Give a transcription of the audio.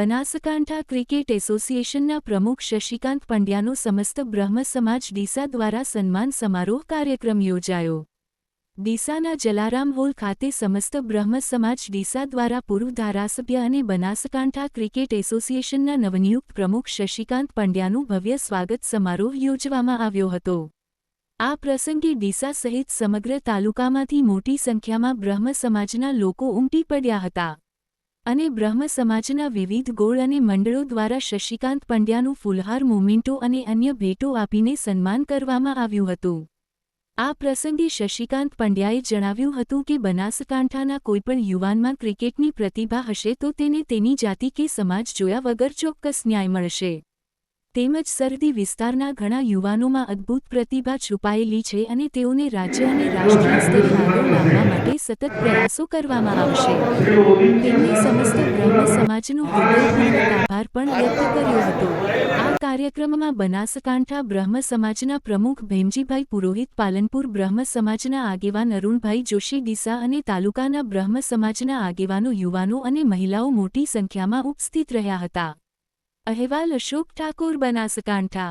Banaskantha cricket એસોસિએશનના પ્રમુખ શશિકાંત પંડ્યાનો સમસ્ત બ્રહ્મ સમાજ ડીસા દ્વારા સન્માન સમારોહ કાર્યક્રમ યોજાયો. ડીસાના જલારામ હોલ ખાતે સમસ્ત બ્રહ્મ સમાજ ડીસા દ્વારા પૂર્વ ધારાસભ્ય અને બનાસકાંઠા ક્રિકેટ એસોસિએશનના નવનિયુક્ત પ્રમુખ શશિકાંત પંડ્યાનું ભવ્ય સ્વાગત સમારોહ યોજવામાં આવ્યો હતો. આ પ્રસંગે ડીસા સહિત સમગ્ર તાલુકામાંથી મોટી સંખ્યામાં બ્રહ્મ સમાજના લોકો ઉમટી પડ્યા હતા. અને બ્રહ્મ સમાજના વિવિધ ગોળ અને મંડળો દ્વારા શશિકાંત પંડ્યાનું ફુલહાર મોમેન્ટો અને અન્ય ભેટો આપીને સન્માન કરવામાં આવ્યું હતું. આ પ્રસંગે શશિકાંત પંડ્યાએ જણાવ્યું હતું કે બનાસકાંઠાના કોઈપણ યુવાનમાં ક્રિકેટની પ્રતિભા હશે તો તેને તેની જાતિ કે સમાજ જોયા વગર ચોક્કસ ન્યાય મળશે. તેમજ સરહદી વિસ્તારના ઘણા યુવાનોમાં અદ્ભુત પ્રતિભા છુપાયેલી છે અને તેઓને રાજ્ય અને રાષ્ટ્રીય સ્તરે આગળ લાવવા માટે સતત પ્રયાસો કરવામાં આવશે. તેમણે સમસ્ત બ્રહ્મ સમાજનો આભાર પણ વ્યક્ત કર્યો હતો. આ કાર્યક્રમમાં બનાસકાંઠા બ્રહ્મ સમાજના પ્રમુખ ભેમજીભાઈ પુરોહિત, પાલનપુર બ્રહ્મ સમાજના આગેવાન અરુણભાઈ જોશી ડીસા અને તાલુકાના બ્રહ્મ સમાજના આગેવાનો યુવાનો અને મહિલાઓ મોટી સંખ્યામાં ઉપસ્થિત રહ્યા હતા. અહેવાલ અશોક ઠાકોર બનાસકાંઠા.